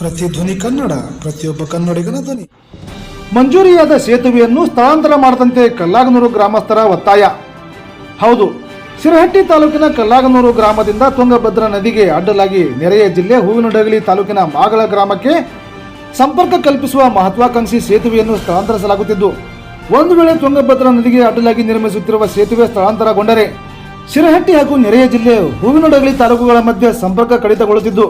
ಪ್ರತಿಧ್ವನಿ ಕನ್ನಡ, ಪ್ರತಿಯೊಬ್ಬ ಕನ್ನಡಿಗನ ಧ್ವನಿ. ಮಂಜೂರಿಯಾದ ಸೇತುವೆಯನ್ನು ಸ್ಥಳಾಂತರ ಮಾಡದಂತೆ ಕಲ್ಲಾಗನೂರು ಗ್ರಾಮಸ್ಥರ ಒತ್ತಾಯ. ಹೌದು, ಸಿರಹಟ್ಟಿ ತಾಲೂಕಿನ ಕಲ್ಲಾಗನೂರು ಗ್ರಾಮದಿಂದ ತುಂಗಭದ್ರಾ ನದಿಗೆ ಅಡ್ಡಲಾಗಿ ನೆರೆಯ ಜಿಲ್ಲೆ ಹೂವಿನಡಗಲಿ ತಾಲೂಕಿನ ಮಾಗಳ ಗ್ರಾಮಕ್ಕೆ ಸಂಪರ್ಕ ಕಲ್ಪಿಸುವ ಮಹತ್ವಾಕಾಂಕ್ಷಿ ಸೇತುವೆಯನ್ನು ಸ್ಥಳಾಂತರಿಸಲಾಗುತ್ತಿದ್ದು, ಒಂದು ವೇಳೆ ತುಂಗಭದ್ರಾ ನದಿಗೆ ಅಡ್ಡಲಾಗಿ ನಿರ್ಮಿಸುತ್ತಿರುವ ಸೇತುವೆ ಸ್ಥಳಾಂತರಗೊಂಡರೆ, ಸಿರಹಟ್ಟಿ ಹಾಗೂ ನೆರೆಯ ಜಿಲ್ಲೆ ಹೂವಿನಡಗಲಿ ತಾಲೂಕುಗಳ ಮಧ್ಯೆ ಸಂಪರ್ಕ ಕಡಿತಗೊಳ್ಳುತ್ತಿದ್ದು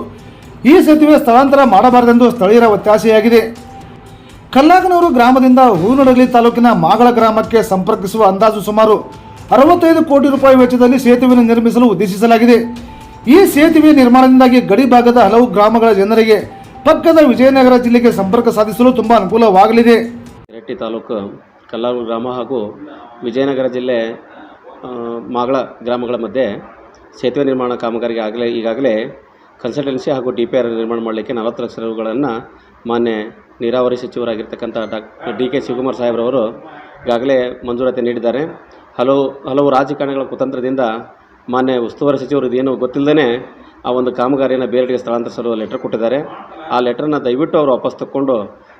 ಈ ಸೇತುವೆ ಸ್ಥಳಾಂತರ ಮಾಡಬಾರದೆಂದು ಸ್ಥಳೀಯರ ಒತ್ತಾಸೆಯಾಗಿದೆ. ಕಲ್ಲಾಗನೂರು ಗ್ರಾಮದಿಂದ ಹೂನಡಗಲಿ ತಾಲೂಕಿನ ಮಾಗಳ ಗ್ರಾಮಕ್ಕೆ ಸಂಪರ್ಕಿಸುವ ಅಂದಾಜು ಸುಮಾರು ಅರವತ್ತೈದು ಕೋಟಿ ರೂಪಾಯಿ ವೆಚ್ಚದಲ್ಲಿ ಸೇತುವೆಯನ್ನು ನಿರ್ಮಿಸಲು ಉದ್ದೇಶಿಸಲಾಗಿದೆ. ಈ ಸೇತುವೆ ನಿರ್ಮಾಣದಿಂದಾಗಿ ಗಡಿ ಭಾಗದ ಹಲವು ಗ್ರಾಮಗಳ ಜನರಿಗೆ ಪಕ್ಕದ ವಿಜಯನಗರ ಜಿಲ್ಲೆಗೆ ಸಂಪರ್ಕ ಸಾಧಿಸಲು ತುಂಬ ಅನುಕೂಲವಾಗಲಿದೆ. ರೆಟ್ಟಿ ತಾಲೂಕು ಕಲ್ಲಾರು ಗ್ರಾಮ ಹಾಗೂ ವಿಜಯನಗರ ಜಿಲ್ಲೆ ಮಾಗಳ ಗ್ರಾಮಗಳ ಮಧ್ಯೆ ಸೇತುವೆ ನಿರ್ಮಾಣ ಕಾಮಗಾರಿಗೆ ಆಗಲೇ ಈಗಾಗಲೇ ಕನ್ಸಲ್ಟೆನ್ಸಿ ಹಾಗೂ ಡಿ ಪಿ ಆರ್ ನಿರ್ಮಾಣ ಮಾಡಲಿಕ್ಕೆ ನಲವತ್ತು ಲಕ್ಷ ರೂಗಳನ್ನು ಮಾನ್ಯ ನೀರಾವರಿ ಸಚಿವರಾಗಿರ್ತಕ್ಕಂಥ ಡಾಕ್ಟರ್ ಡಿ ಕೆ ಶಿವಕುಮಾರ್ ಸಾಹೇಬ್ರವರು ಈಗಾಗಲೇ ಮಂಜೂರಾತಿ ನೀಡಿದ್ದಾರೆ. ಹಲವು ಹಲವು ರಾಜಕಾರಣಿಗಳ ಕುತಂತ್ರದಿಂದ ಮಾನ್ಯ ಉಸ್ತುವಾರಿ ಸಚಿವರು ಇದೇನು ಗೊತ್ತಿಲ್ಲದೇ ಆ ಒಂದು ಕಾಮಗಾರಿಯನ್ನು ಬೇರೆಡೆಗೆ ಸ್ಥಳಾಂತರಿಸಲು ಲೆಟರ್ ಕೊಟ್ಟಿದ್ದಾರೆ. ಆ ಲೆಟ್ರನ್ನು ದಯವಿಟ್ಟು ಅವರು ವಾಪಸ್ ತಕ್ಕೊಂಡು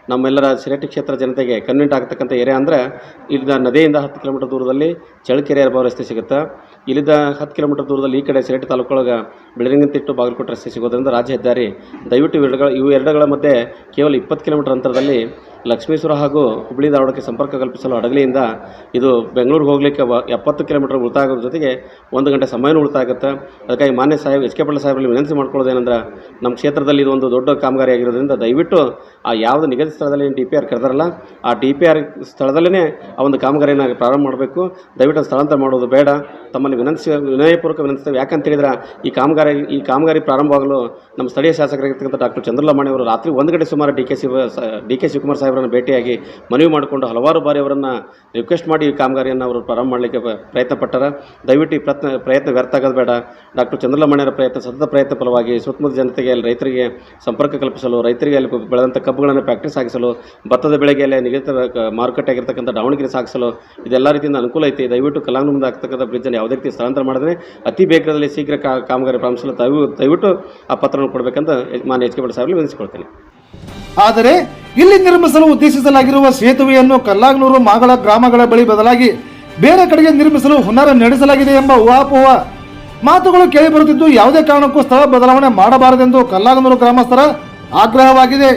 ನಮ್ಮೆಲ್ಲರ ಸಿರಟಿ ಕ್ಷೇತ್ರ ಜನತೆಗೆ ಕನ್ವಿಂಟ್ ಆಗತಕ್ಕಂಥ ಏರಿಯಾ ಅಂದರೆ ಇಲ್ಲಿಂದ ನದಿಯಿಂದ ಹತ್ತು ಕಿಲೋಮೀಟರ್ ದೂರದಲ್ಲಿ ಚಳ್ಳಕೆರೆ ಅರ್ಬಾವ್ ರಸ್ತೆ ಸಿಗುತ್ತೆ. ಇಲ್ಲಿಂದ ಹತ್ತು ಕಿಲೋಮೀಟರ್ ದೂರದಲ್ಲಿ ಈ ಕಡೆ ಸಿರಟ್ಟಿ ತಾಲೂಕೊಳಗೆ ಬಿಳರಿಂಗಂತಿಟ್ಟು ಬಾಗಲಕೋಟೆ ರಸ್ತೆ ಸಿಗೋದ್ರಿಂದ ರಾಜ್ಯ ಹೆದ್ದಾರಿ ದಯವಿಟ್ಟು ಇವೆರಡುಗಳ ಇವು ಎರಡುಗಳ ಮಧ್ಯೆ ಕೇವಲ ಇಪ್ಪತ್ತು ಕಿಲೋಮೀಟರ್ ಅಂತರದಲ್ಲಿ ಲಕ್ಷ್ಮೀಶ್ವರ ಹಾಗೂ ಹುಬ್ಬಳ್ಳಿ ಧಾರವಾಡಕ್ಕೆ ಸಂಪರ್ಕ ಕಲ್ಪಿಸಲು ಹಡಗಲಿಯಿಂದ ಇದು ಬೆಂಗಳೂರಿಗೆ ಹೋಗಲಿಕ್ಕೆ ಎಪ್ಪತ್ತು ಕಿಲೋಮೀಟರ್ ಉಳಿತಾಯ ಆಗೋದ್ರ ಜೊತೆಗೆ ಒಂದು ಗಂಟೆ ಸಮಯನೂ ಉಳಿತಾಯ ಆಗುತ್ತೆ. ಅದಕ್ಕಾಗಿ ಮಾನ್ಯ ಸಾಹೇಬ್ ಎಚ್ ಕೆ ಪಾಟೀಲ್ ಸಾಹೇಬರಲ್ಲಿ ವಿನಂತಿ ಮಾಡ್ಕೊಳ್ಳೋದೇನೆಂದ್ರೆ ನಮ್ಮ ಕ್ಷೇತ್ರದಲ್ಲಿ ಇದು ಒಂದು ದೊಡ್ಡ ಕಾಮಗಾರಿ ಆಗಿರೋದ್ರಿಂದ ದಯವಿಟ್ಟು ಆ ಯಾವುದು ನಿಗದಿತ ಸ್ಥಳದಲ್ಲಿ ಡಿ ಪಿ ಆರ್ ಕರೆದಾರಲ್ಲ, ಆ ಡಿ ಪಿ ಆರ್ ಸ್ಥಳದಲ್ಲೇ ಆ ಒಂದು ಕಾಮಗಾರಿಯನ್ನು ಪ್ರಾರಂಭ ಮಾಡಬೇಕು. ದಯವಿಟ್ಟು ಸ್ಥಳಾಂತರ ಮಾಡೋದು ಬೇಡ. ತಮ್ಮಲ್ಲಿ ವಿನಂತಿಸಿ ವಿನಯಪೂರ್ವಕ ವಿನಂತಿಸ್ತೇವೆ ಯಾಕಂತ ಹೇಳಿದ್ರೆ ಈ ಕಾಮಗಾರಿ ಈ ಕಾಮಗಾರಿ ಪ್ರಾರಂಭವಾಗಲು ನಮ್ಮ ಸ್ಥಳೀಯ ಶಾಸಕರಾಗಿರ್ತಕ್ಕಂಥ ಡಾಕ್ಟರ್ ಚಂದ್ರಲಮಾಣಿ ಅವರು ರಾತ್ರಿ ಒಂದು ಗಂಟೆ ಸುಮಾರು D K C, D K Shivakumar ಸಾಹೇಬರನ್ನು ಭೇಟಿಯಾಗಿ ಮನವಿ ಮಾಡಿಕೊಂಡು ಹಲವಾರು ಬಾರಿ ಅವರನ್ನು ರಿಕ್ವೆಸ್ಟ್ ಮಾಡಿ ಈ ಕಾಮಗಾರಿಯನ್ನು ಅವರು ಪ್ರಾರಂಭ ಮಾಡಲಿಕ್ಕೆ ಪ್ರಯತ್ನ ಪಟ್ಟಾರ ದಯವಿಟ್ಟು ಈ ಪ್ರಯತ್ನ ಪ್ರಯತ್ನ ವ್ಯರ್ಥ ಆಗೋದು ಬೇಡ. ಡಾಕ್ಟರ್ ಚಂದ್ರಲಮಣ್ಣರ ಪ್ರಯತ್ನ ಸತತ ಪ್ರಯತ್ನ ಫಲವಾಗಿ ಸುತ್ತಮುತ್ತ ಜನತೆಗೆ ಅಲ್ಲಿ ರೈತರಿಗೆ ಸಂಪರ್ಕ ಕಲ್ಪಿಸಲು, ರೈತರಿಗೆ ಅಲ್ಲಿ ಬೆಳೆದಂಥ ಕಬ್ಬುಗಳನ್ನು ಫ್ಯಾಕ್ಟ್ರಿ ಸಾಗಿಸಲು, ಭತ್ತದ ಬೆಳೆಗೆ ಅಲ್ಲಿ ನಿಗದಿತ ಮಾರುಕಟ್ಟೆ ಆಗಿರ್ತಕ್ಕಂಥ ದಾವಣಗೆರೆ ಸಾಗಿಸಲು ಇದೆಲ್ಲ ರೀತಿಯಿಂದ ಅನುಕೂಲ ಐತಿ. ದಯವಿಟ್ಟು ಕಲಾಂಗನದಿಂದ ಆಗ್ತಕ್ಕಂಥ ಬ್ರಿಡ್ಜನ್ನು ಯಾವುದೇ ರೀತಿ ಸ್ಥಳಾಂತರ ಮಾಡಿದ್ರೆ ಅತಿ ಬೇಗದಲ್ಲಿ ಶೀಘ್ರ ಕಾಮಗಾರಿ ಪ್ರಾರಂಭಿಸಲು ದಯವು ದಯವಿಟ್ಟು ಆ ಪತ್ರವನ್ನು ಕೊಡಬೇಕಂತ ಮಾನ್ಯ ಎಚ್ ಕೆ ಪಟ್ಟ ಸಾಹೇಬ್ ವಿನಿಸಿಕೊಳ್ತೇನೆ ಆದರೆ ಇಲ್ಲಿ ನಿರ್ಮಿಸಲು ಉದ್ದೇಶಿಸಲಾಗಿರುವ ಸೇತುವೆಯನ್ನು ಕಲ್ಲಾಗನೂರು ಮಾಗಳ ಗ್ರಾಮಗಳ ಬಳಿ ಬದಲಾಗಿ ಬೇರೆ ಕಡೆಗೆ ನಿರ್ಮಿಸಲು ಹುನ್ನಾರ ನಡೆಸಲಾಗಿದೆ ಎಂಬ ಊಹಾಪೋಹ ಮಾತುಗಳು ಕೇಳಿಬರುತ್ತಿದ್ದು ಯಾವುದೇ ಕಾರಣಕ್ಕೂ ಸ್ಥಳ ಬದಲಾವಣೆ ಮಾಡಬಾರದೆಂದು ಕಲ್ಲಾಗನೂರು ಗ್ರಾಮಸ್ಥರ ಆಗ್ರಹವಾಗಿದೆ.